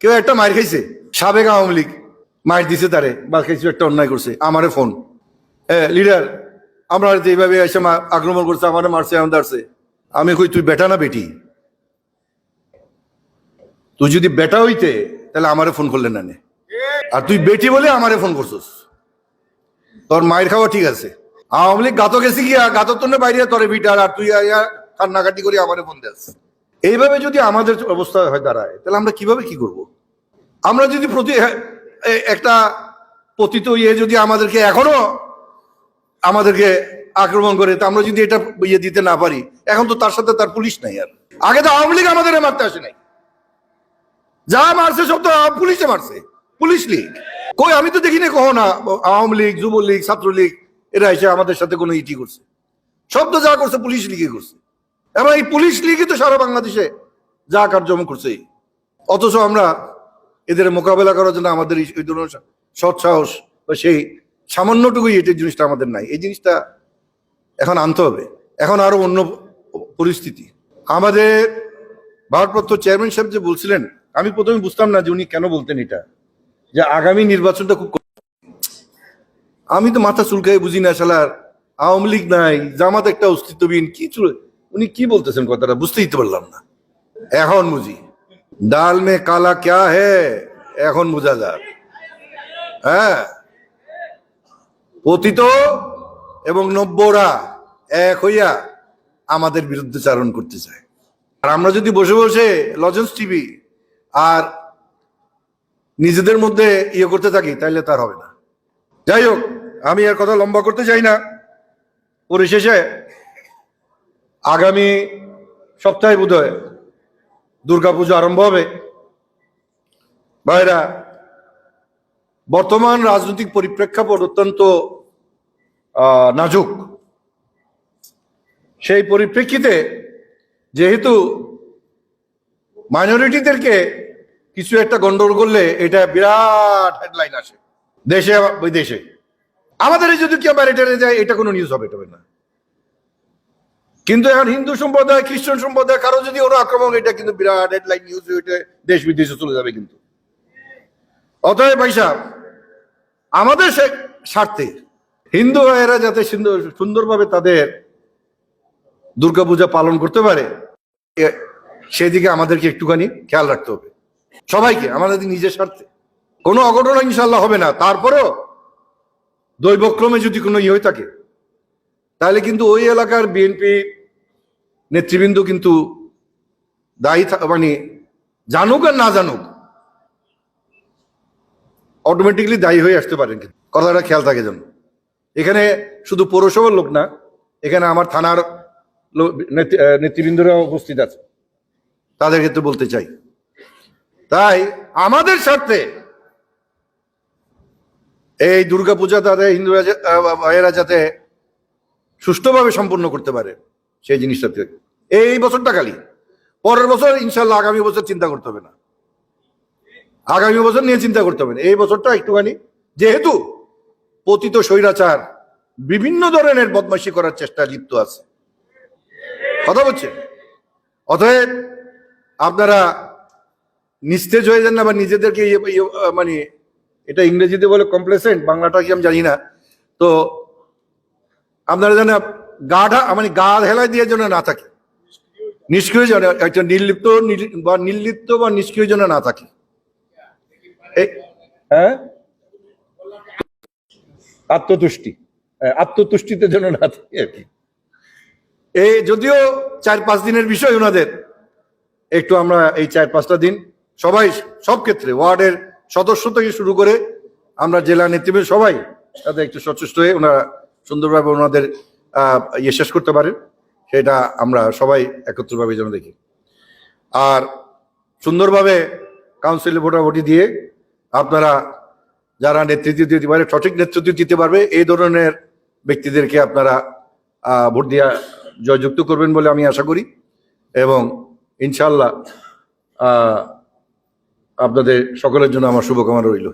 কেউ একটা মার খাইছে। সাবেক আওয়ামী লীগ মার দিছে তারে বা কিছু একটা অন্যায় করছে। আমারে ফোন। লিডার, আমরা এইভাবে এসে আক্রমণ করছে, আমার মারছে আমাদের আসছে আমি কই, তুই বেটা না বেটি? তুই যদি বেটা হইতে, তাহলে আমারে ফোন করলেন না। আর তুই বেটি বলে আমারে ফোন করছিস। তোর মায়ের খাওয়া ঠিক আছে। আওয়ামী লীগ গাতো গেছি গিয়া গাতর তো বাইরে, তোরে বিটার, আর তুই কান্নাকাটি করে আমারে ফোন দেস। এইভাবে যদি আমাদের অবস্থা হয় দাঁড়ায়, তাহলে আমরা কীভাবে কি করব? আমরা যদি প্রতি একটা পতিত ইয়ে যদি আমাদেরকে এখনও আমাদেরকে আক্রমণ করে, তা আমরা যদি এটা ইয়ে দিতে না পারি, এখন তো তার সাথে তার পুলিশ নাই আর। আগে তো আওয়ামী লীগ আমাদের মারতে আসে নাই। যা মারছে সব তো পুলিশে মারছে, পুলিশ লীগ। কই, আমি তো দেখিনি কখনো না, আওয়ামী লীগ, যুবলীগ, ছাত্রলীগ, এরা এসে আমাদের সাথে কোনো ইটি করছে। তো যা করছে পুলিশ লীগই করছে। এবং এই পুলিশ লিগই তো সারা বাংলাদেশে যা কার্যক্রম করছে। অথচ আমরা এদের মোকাবেলা করার জন্য আমাদের এই ধরনের সৎ সাহস বা সেই সামান্যটুকুই এটির জিনিসটা আমাদের নাই। এই জিনিসটা এখন আনতে হবে। এখন আরও অন্য পরিস্থিতি। আমাদের ভারপ্রাপ্ত চেয়ারম্যান সাহেব যে বলছিলেন, আমি প্রথমে বুঝতাম না যে উনি কেন বলতেন এটা, যে আগামী নির্বাচনটা খুব আমি তো মাথা চুলকাই বুঝি না শালার। আওয়ামী লীগ নাই, জামাত একটা অস্তিত্ববিহীন, কি চুল উনি কি বলতেছেন কথাটা বুঝতেই তো পারলাম না। এখন বুঝি। ডাল মে কালা ক্যা হে? এখন বোঝা যাক। হ্যাঁ? পতিত এবং নব্যরা এক হইয়া আমাদের বিরুদ্ধে চারণ করতে চায়। আর আমরা যদি বসে বসে লজেন্স টিভি আর নিজেদের মধ্যে ইয়ে করতে থাকি তাহলে তার হবে না। যাই হোক, আমি আর কথা লম্বা করতে চাই না। পরিশেষে আগামী সপ্তাহে বোধ হয় দুর্গাপুজো আরম্ভ হবে। ভাইরা, বর্তমান রাজনৈতিক পরিপ্রেক্ষাপট অত্যন্ত নাজুক। সেই পরিপ্রেক্ষিতে যেহেতু মাইনরিটিদেরকে কিছু একটা গন্ডগোল করলে এটা বিরাট হেডলাইন আসে। দেশে বিদেশে। আমাদের যদি কেউ ব্যারিটারে যায়, এটা কোনো নিউজ হবে না। কিন্তু এখন হিন্দু সম্প্রদায়, খ্রিস্টান সম্প্রদায়, কারও যদি ওরা আক্রমণ, এটা কিন্তু বিরাট হেডলাইন নিউজ হয়ে দেশ বিদেশে চলে যাবে কিন্তু। অতএব ভাই আমাদের সে- স্বার্থে হিন্দু ভাইয়েরা যাতে সুন্দরভাবে তাদের দুর্গাপূজা পালন করতে পারে সেদিকে আমাদেরকে একটুখানি খেয়াল রাখতে হবে। সবাইকে, আমাদের নিজের স্বার্থে। কোনো অঘটন ইনশাল্লাহ হবে না। তারপরেও দৈবক্রমে যদি কোনো ইয়ে হয়ে থাকে, তাহলে কিন্তু ওই এলাকার বিএনপি নেতৃবৃন্দ কিন্তু দায়ী মানে জানুক আর না জানুক অটোমেটিকলি দায়ী হয়ে আসতে পারেন কিন্তু। কথাটা খেয়াল থাকে যেন। এখানে শুধু পৌরসভার লোক না, এখানে আমার থানার নেতৃবৃন্দরা উপস্থিত আছে। তাদের ক্ষেত্রে বলতে চাই। তাই আমাদের স্বার্থে এই দুর্গাপূজা তাদের হিন্দুরা ভাইয়েরা যাতে সুষ্ঠুভাবে সম্পন্ন করতে পারে। সেই জিনিসটাতে এই বছরটা খালি। পরের বছর ইনশাল্লাহ আগামী বছর চিন্তা করতে হবে না। আগামী বছর নিয়ে চিন্তা করতে হবে না। এই বছরটা একটুখানি, যেহেতু পতিত স্বৈরাচার বিভিন্ন ধরনের বদমাশি করার চেষ্টা লিপ্ত আছে। কথা বলছে অতএব আপনারা নিস্তেজ হয়ে যান না বা নিজেদেরকে ইয়ে- ইয়ে- মানে এটা ইংরেজিতে বলে কমপ্লেসেন্ট বাংলাটা কি আমি জানি না। তো আপনারা যেন গা ঢা মানে গা হেলায় দিয়ে যেন না থাকে। নিষ্ক্রিয় যেন একটা নির্লিপ্ত, নির- বা নির্লিপ্ত বা নিষ্ক্রিয় যেন না থাকে। হ্যাঁ? আত্মতুষ্টি। আত্মতুষ্টিতে যেন না থাকে আর কি। এই যদিও চার পাঁচ দিনের বিষয় ওনাদের, একটু আমরা এই চার পাঁচটা দিন সবাই সব ক্ষেত্রে, ওয়ার্ডের সদস্য থেকে শুরু করে আমরা জেলা নেতৃবৃন্দ সবাই তাদের একটু সচেষ্ট হয়ে ওনারা সুন্দরভাবে ওনাদের ইয়ে শেষ করতে পারেন। সেটা আমরা সবাই একত্রভাবে যেন দেখি। আর সুন্দরভাবে কাউন্সিলে ভোটাভুটি দিয়ে আপনারা যারা নেতৃত্ব দিতে পারে, সঠিক নেতৃত্ব দিতে পারবে, এই ধরনের ব্যক্তিদেরকে আপনারা ভোট দিয়া জয়যুক্ত করবেন বলে আমি আশা করি। এবং ইনশাল্লাহ আপনাদের সকলের জন্য আমার শুভকামনা রইল।